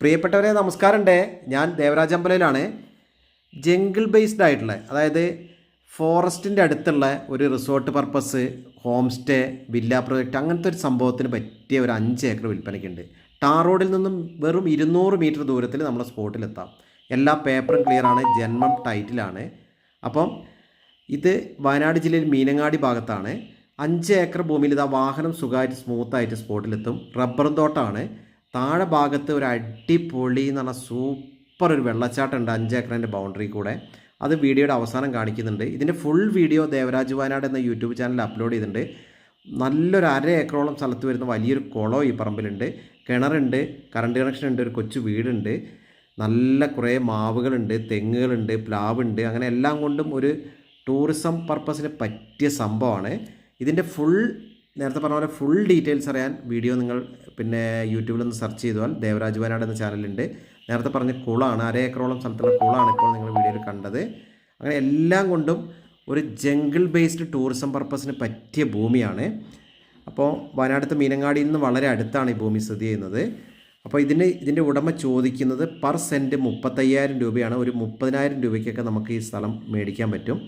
പ്രിയപ്പെട്ടവരെ നമസ്കാരമുണ്ട്. ഞാൻ ദേവരാജ് അമ്പലയിലാണ്. ജംഗിൾ ബേസ്ഡ് ആയിട്ടുള്ള അതായത് ഫോറസ്റ്റിന്റെ അടുത്തുള്ള ഒരു resort purpose home stay villa project അങ്ങനത്തെ ഒരു സംഭവത്തിന് പറ്റിയ ഒരു അഞ്ച് ഏക്കർ വിൽപ്പനയ്ക്കുണ്ട് ടാർ റോഡിൽ നിന്നും വെറും ഇരുന്നൂറ് മീറ്റർ ദൂരത്തിൽ നമ്മുടെ സ്പോട്ടിലെത്താം എല്ലാ പേപ്പറും ക്ലിയറാണ് ജന്മം ടൈറ്റിലാണ്. അപ്പം ഇത് വയനാട് ജില്ലയിൽ മീനങ്ങാടി ഭാഗത്താണ്. അഞ്ച് ഏക്കർ ഭൂമിയിൽ ഇതാ വാഹനം സുഖമായിട്ട് സ്മൂത്തായിട്ട് സ്പോട്ടിലെത്തും. റബ്ബർ തോട്ടമാണ്. താഴെ ഭാഗത്ത് ഒരു അടിപൊളി എന്ന് പറഞ്ഞാൽ സൂപ്പർ ഒരു വെള്ളച്ചാട്ടം ഉണ്ട് അഞ്ച് ഏക്കറിന്റെ ബൗണ്ടറി കൂടെ. അത് വീഡിയോയുടെ അവസാനം കാണിക്കുന്നുണ്ട്. ഇതിന്റെ ഫുൾ വീഡിയോ ദേവരാജ് വയനാട് എന്ന യൂട്യൂബ് ചാനലിൽ അപ്ലോഡ് ചെയ്തിട്ടുണ്ട്. നല്ലൊരു അര ഏക്കറോളം സ്ഥലത്ത് വരുന്ന വലിയൊരു കുളം ഈ പറമ്പിലുണ്ട്. കിണറുണ്ട് കറണ്ട് കണക്ഷൻ ഉണ്ട് ഒരു കൊച്ചു വീടുണ്ട്. നല്ല കുറേ മാവുകളുണ്ട് തെങ്ങുകളുണ്ട് പ്ലാവുണ്ട്. അങ്ങനെ എല്ലാം കൊണ്ടും ഒരു ടൂറിസം പർപ്പസിന് പറ്റിയ സംഭവമാണ്. ഇതിന്റെ ഫുൾ നേരത്തെ പറഞ്ഞ പോലെ ഫുൾ ഡീറ്റെയിൽസ് അറിയാൻ വീഡിയോ നിങ്ങൾ പിന്നെ യൂട്യൂബിൽ ഒന്ന് സെർച്ച് ചെയ്താൽ ദേവരാജ് വയനാട് എന്ന ചാനലുണ്ട് നേരത്തെ പറഞ്ഞ കുളമാണ് അര ഏക്കറോളം സ്ഥലത്തുള്ള കുളമാണ് ഇപ്പോൾ നിങ്ങൾ വീഡിയോയിൽ കണ്ടത്. അങ്ങനെ എല്ലാം കൊണ്ടും ഒരു ജംഗിൾ ബേസ്ഡ് ടൂറിസം പർപ്പസിന് പറ്റിയ ഭൂമിയാണ്. അപ്പോൾ വയനാടത്തെ മീനങ്ങാടിയിൽ നിന്ന് വളരെ അടുത്താണ് ഈ ഭൂമി സ്ഥിതി ചെയ്യുന്നത്. അപ്പോൾ ഇതിന് ഇതിന്റെ ഉടമ ചോദിക്കുന്നത് പെർ സെന്റ് മുപ്പത്തയ്യായിരം രൂപയാണ്. ഒരു മുപ്പതിനായിരം രൂപയ്ക്കൊക്കെ നമുക്ക് ഈ സ്ഥലം മേടിക്കാൻ പറ്റും.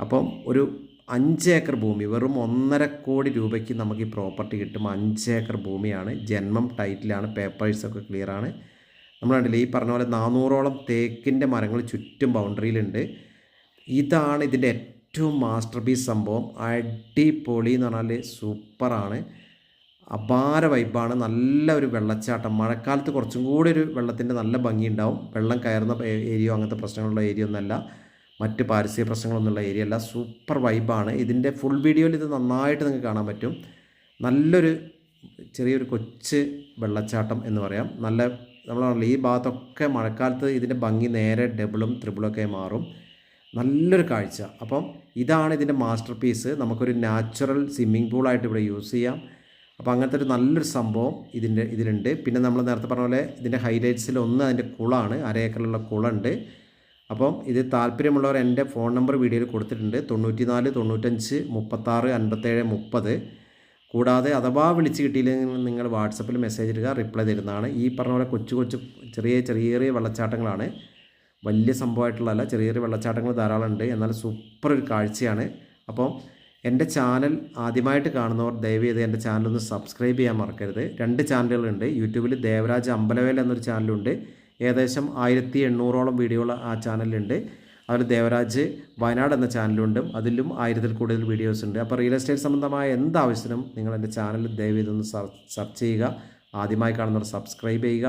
അപ്പം ഒരു അഞ്ച് ഏക്കർ ഭൂമി വെറും ഒന്നര കോടി രൂപയ്ക്ക് നമുക്ക് ഈ പ്രോപ്പർട്ടി കിട്ടും. അഞ്ച് ഏക്കർ ഭൂമിയാണ്. ജന്മം ടൈറ്റിലാണ് പേപ്പേഴ്സൊക്കെ ആണ്. നമ്മൾ കണ്ടില്ലേ ഈ പറഞ്ഞ പോലെ നാനൂറോളം തേക്കിന്റെ മരങ്ങൾ ചുറ്റും ബൗണ്ടറിയിലുണ്ട് ഇതാണ് ഇതിന്റെ ഏറ്റവും മാസ്റ്റർ പീസ് സംഭവം. അടിപൊളി എന്ന് പറഞ്ഞാൽ സൂപ്പറാണ് അപാര വൈബാണ് നല്ല ഒരു വെള്ളച്ചാട്ടം. മഴക്കാലത്ത് കുറച്ചും കൂടി ഒരു വെള്ളത്തിന്റെ നല്ല ഭംഗി ഉണ്ടാവും. വെള്ളം കയറുന്ന ഏരിയ അങ്ങനത്തെ പ്രശ്നങ്ങളുള്ള ഏരിയ ഒന്നല്ല മറ്റ് പാരിസ്ഥിതിക പ്രശ്നങ്ങളൊന്നുമുള്ള ഏരിയ അല്ല സൂപ്പർ വൈബാണ് ഇതിന്റെ ഫുൾ വീഡിയോയിൽ ഇത് നന്നായിട്ട് നിങ്ങൾക്ക് കാണാൻ പറ്റും. നല്ലൊരു ചെറിയൊരു കൊച്ച് വെള്ളച്ചാട്ടം എന്ന് പറയാം. നല്ല നമ്മളാണല്ലോ ഈ ഭാഗത്തൊക്കെ മഴക്കാലത്ത് ഇതിന്റെ ഭംഗി നേരെ ഡബിളും ത്രിബിളൊക്കെ മാറും. നല്ലൊരു കാഴ്ച. അപ്പം ഇതാണ് ഇതിന്റെ മാസ്റ്റർ പീസ് നമുക്കൊരു നാച്ചുറൽ സ്വിമ്മിംഗ് പൂളായിട്ട് ഇവിടെ യൂസ് ചെയ്യാം. അപ്പോൾ അങ്ങനത്തെ ഒരു നല്ലൊരു സംഭവം ഇതിന്റെ ഇതിലുണ്ട്. പിന്നെ നമ്മൾ നേരത്തെ പറഞ്ഞ പോലെ ഇതിന്റെ ഹൈലൈറ്റ്സിൽ ഒന്ന് അതിന്റെ കുളമാണ് അര ഏക്കറിലുള്ള കുളമുണ്ട്. അപ്പം ഇത് താല്പര്യമുള്ളവർ എന്റെ ഫോൺ നമ്പർ വീഡിയോയിൽ കൊടുത്തിട്ടുണ്ട്. തൊണ്ണൂറ്റി നാല് തൊണ്ണൂറ്റഞ്ച് മുപ്പത്താറ് അൻപത്തേഴ് മുപ്പത്. കൂടാതെ അഥവാ വിളിച്ച് കിട്ടിയില്ലെങ്കിൽ നിങ്ങൾ വാട്സപ്പിൽ മെസ്സേജ് ഇടുക റിപ്ലൈ തരുന്നതാണ്. ഈ പറഞ്ഞ പോലെ കൊച്ചു കൊച്ചു ചെറിയ ചെറിയ ചെറിയ വെള്ളച്ചാട്ടങ്ങളാണ്. വലിയ സംഭവമായിട്ടുള്ളതല്ല ചെറിയ ചെറിയ വെള്ളച്ചാട്ടങ്ങൾ ധാരാളം ഉണ്ട്. എന്നാൽ സൂപ്പർ ഒരു കാഴ്ചയാണ്. അപ്പം എന്റെ ചാനൽ ആദ്യമായിട്ട് കാണുന്നവർ ദയവ് ചെയ്ത് എന്റെ ചാനൽ ഒന്ന് സബ്സ്ക്രൈബ് ചെയ്യാൻ മറക്കരുത്. രണ്ട് ചാനലുകളുണ്ട്. യൂട്യൂബിൽ ദേവരാജ് അമ്പലവേൽ എന്നൊരു ചാനലുണ്ട്. ഏകദേശം ആയിരത്തി എണ്ണൂറോളം വീഡിയോകൾ ആ ചാനലിലുണ്ട് അതിൽ ദേവരാജ് വയനാട് എന്ന ചാനലുണ്ട് അതിലും ആയിരത്തിൽ കൂടുതൽ വീഡിയോസ് ഉണ്ട്. അപ്പോൾ റിയൽ എസ്റ്റേറ്റ് സംബന്ധമായ എന്താവശ്യത്തിനും നിങ്ങൾ എന്റെ ചാനൽ ദയവ് ഇതൊന്ന് സെർച്ച് ചെയ്യുക. ആദ്യമായി കാണുന്നവർ സബ്സ്ക്രൈബ് ചെയ്യുക.